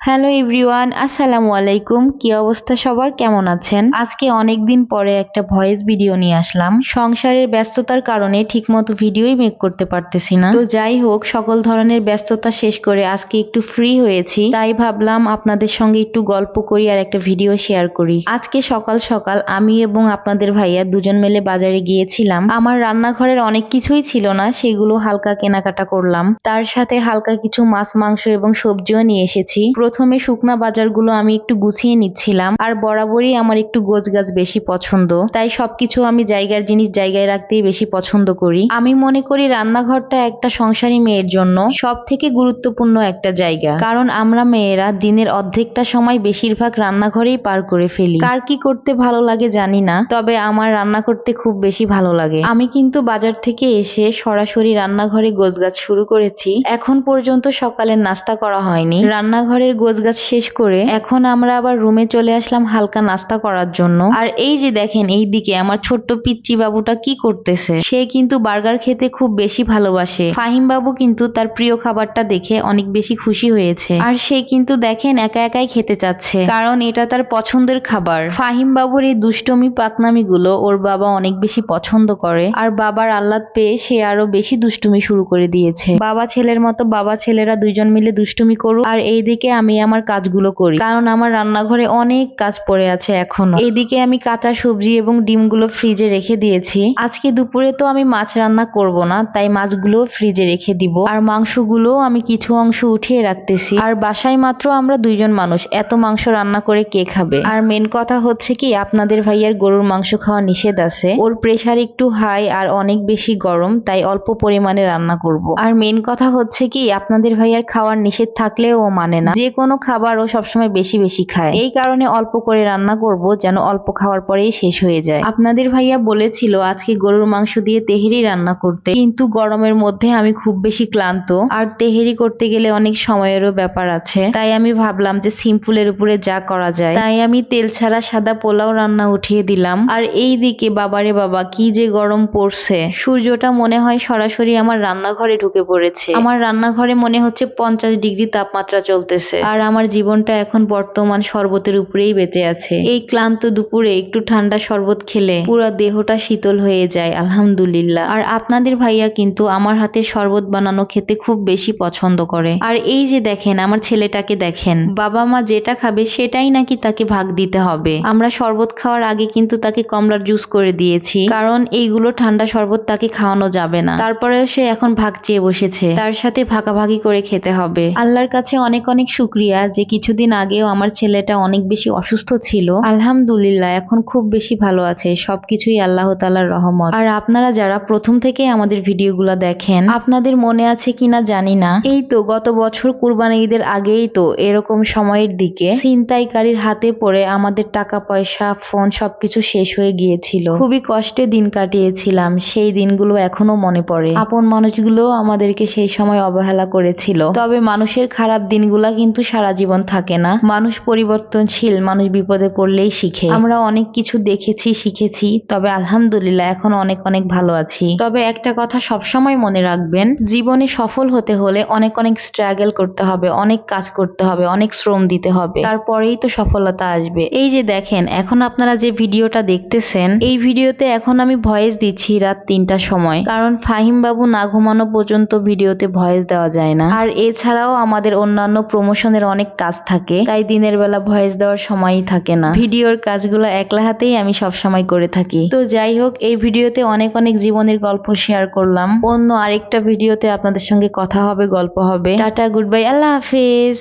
Hello everyone, আসসালামু আলাইকুম। কি অবস্থা সবার? কেমন আছেন? আজকে অনেক দিন পরে একটা ভয়েস ভিডিও নিয়ে আসলাম। সংসারের ব্যস্ততার কারণে ঠিকমতো ভিডিওই মেক করতে পারতেছি না। তো যাই হোক, সকল ধরনের ব্যস্ততা শেষ করে আজকে একটু ফ্রি হয়েছি। তাই ভাবলাম আপনাদের সঙ্গে একটু গল্প করি আর একটা ভিডিও শেয়ার করি। আজকে সকাল সকাল আমি এবং আপনাদের ভাইয়া দুজন মিলে বাজারে গিয়েছিলাম। আমার রান্নাঘরের অনেক কিছুই ছিল না, সেগুলো হালকা কেনাকাটা করলাম। তার সাথে হালকা কিছু মাছ, মাংস এবং সবজিও নিয়ে এসেছি। প্রথমে শুকনা বাজারগুলো আমি একটু গুছিয়ে নিচ্ছিলাম, আর বরাবরই আমার একটু গোছগাছ বেশি পছন্দ। তাই সবকিছু আমি জায়গার জিনিস জায়গায় রাখতেই বেশি পছন্দ করি। আমি মনে করি রান্নাঘরটা একটা সংসারী মেয়ের জন্য সব থেকে গুরুত্বপূর্ণ একটা জায়গা। কারণ আমরা মেয়েরা দিনের অর্ধেকটা সময় বেশিরভাগ রান্নাঘরেই পার করে ফেলি। কার কি করতে ভালো লাগে জানি না, তবে আমার রান্না করতে খুব বেশি ভালো লাগে। আমি কিন্তু বাজার থেকে এসে সরাসরি রান্নাঘরে গোছগাছ শুরু করেছি। এখন পর্যন্ত সকালের নাস্তা করা হয়নি। রান্নাঘরের গোছগাছ শেষ করে এখন আমরা আবার রুমে চলে আসলাম হালকা নাস্তা করার জন্য। আর এই যে দেখেন, এই দিকে আমার ছোট্ট পিচ্চি বাবুটা কি করতেছে। সে কিন্তু বার্গার খেতে খুব বেশি ভালোবাসে। ফাহিম বাবু কিন্তু তার প্রিয় খাবারটা দেখে অনেক বেশি খুশি হয়েছে। আর সে কিন্তু দেখেন, একা একাই খেতে চাচ্ছে। কারণ এটা তার পছন্দের খাবার। ফাহিম বাবুর এই দুষ্টমি পাকনামি গুলো ওর বাবা অনেক বেশি পছন্দ করে। আর বাবার আহ্লাদ পেয়ে সে আরও বেশি দুষ্টুমি শুরু করে দিয়েছে। বাবা ছেলের মতো বাবা ছেলেরা দুইজন মিলে দুষ্টুমি করুক। আর এইদিকে আমি আমার কাজগুলো করি। কারণ আমার রান্নাঘরে অনেক কাজ পড়ে আছে এখনও। এইদিকে আমি কাঁচা সবজি এবং ডিমগুলো ফ্রিজে রেখে দিয়েছি। আজকে দুপুরে তো আমি মাছ রান্না করব না, তাই মাছগুলো ফ্রিজে রেখে দিব। আর মাংসগুলো আমি কিছু অংশ উঠিয়ে রাখতেছি। আর বাসায় মাত্র আমরা দুইজন মানুষ, এত মাংস রান্না করে কে খাবে? আর মেন কথা হচ্ছে কি, আপনাদের ভাইয়ার গরুর মাংস খাওয়া নিষেধ আছে। ওর প্রেশার একটু হাই আর অনেক বেশি গরম, তাই অল্প পরিমাণে রান্না করব। আর মেন কথা হচ্ছে কি, আপনাদের ভাইয়ার খাওয়ার নিষেধ থাকলেও ও মানে না। যে কোনো খাবার ও সবসময় বেশি বেশি খায়। এই কারণে অল্প করে রান্না করব যেন অল্প খাওয়ার পরেই শেষ হয়ে যায়। আপনাদের ভাইয়া বলেছিল, আজকে গরুর মাংস দিয়ে তেহেরি রান্না করতে। কিন্তু গরমের মধ্যে আমি খুব বেশি ক্লান্ত। আর তেহেরি করতে গেলে অনেক সময়েরও ব্যাপার আছে। তাই আমি ভাবলাম যে সিম্পলের উপরে যা করা যায়। তাই আমি তেল ছাড়া সাদা পোলাও রান্না উঠিয়ে দিলাম। আর এই দিকে বাবারে বাবা, কি যে গরম পড়ছে। সূর্যটা মনে হয় সরাসরি আমার রান্নাঘরে ঢুকে পড়েছে। আমার রান্নাঘরে মনে হচ্ছে পঞ্চাশ ডিগ্রি তাপমাত্রা চলতেছে। আর আমার জীবনটা এখন বর্তমান শরবতের উপরেই বেঁচে আছে। এই ক্লান্ত দুপুরে একটু ঠান্ডা শরবত খেলে পুরো দেহটা শীতল হয়ে যায়, আলহামদুলিল্লাহ। আর আপনাদের ভাইয়া কিন্তু আমার হাতে শরবত বানানো খেতে খুব বেশি পছন্দ করে। আর এই যে দেখেন, আমার ছেলেটাকে দেখেন। বাবা মা যেটা খাবে সেটাই নাকি তাকে ভাগ দিতে হবে। আমরা শরবত খাওয়ার আগে কিন্তু তাকে কমলার জুস করে দিয়েছি, কারণ এইগুলো ঠান্ডা শরবত তাকে খাওয়ানো যাবে না। তারপরেও সে এখন ভাগ চেয়ে বসেছে। তার সাথে ভাগাভাগি করে খেতে হবে। আল্লাহর কাছে অনেক অনেক শুক্রিয়া যে কিছুদিন আগেও আমার ছেলেটা অনেক বেশি অসুস্থ ছিল। আলহামদুলিল্লাহ, এখন খুব বেশি ভালো আছে। সবকিছুই আল্লাহ তালার রহমত। আর আপনারা যারা প্রথম থেকে আমাদের ভিডিওগুলো দেখেন, আপনাদের মনে আছে কিনা জানি না। এই তো গত বছর কুরবানি ঈদের আগেই তো এরকম সময়ের দিকে ছিনতাইকারীর হাতে পড়ে আমাদের টাকা, পয়সা, ফোন সবকিছু শেষ হয়ে গিয়েছিল। খুবই কষ্টে দিন কাটিয়েছিলাম, সেই দিনগুলো এখনও মনে পড়ে। আপন মানুষগুলো আমাদেরকে সেই সময় অবহেলা করেছিল। তবে মানুষের খারাপ দিনগুলা কিন্তু সারা জীবন থাকে না। মানুষ পরিবর্তনশীল, মানুষ বিপদে পড়লেই শিখে। আমরা অনেক কিছু দেখেছি, শিখেছি, তবে আলহামদুলিল্লাহ এখন অনেক অনেক ভালো আছি। তবে একটা কথা সবসময় মনে রাখবেন, জীবনে সফল হতে হলে অনেক অনেক স্ট্রাগল করতে হবে, অনেক কাজ করতে হবে, অনেক শ্রম দিতে হবে। তারপরেই তো সফলতা আসবে। এই যে দেখেন, এখন আপনারা যে ভিডিওটা দেখতেছেন, এই ভিডিওতে এখন আমি ভয়েস দিচ্ছি রাত তিনটার সময়। কারণ ফাহিম বাবু না ঘুমানো পর্যন্ত ভিডিওতে ভয়েস দেওয়া যায় না। আর এছাড়াও আমাদের অন্যান্য প্রমোশনের অনেক কাজ থাকে, তাই দিনের বেলা ভয়েস দেওয়ার সময়ই থাকে না। ভিডিওর কাজগুলো একলা হাতেই আমি সব সময় করে থাকি। তো যাই হোক, এই ভিডিওতে অনেক অনেক জীবনের গল্প শেয়ার করলাম। অন্য আরেকটা ভিডিওতে আপনাদের সঙ্গে কথা হবে, গল্প হবে। টাটা গুড বাই আল্লাহ হাফিজ।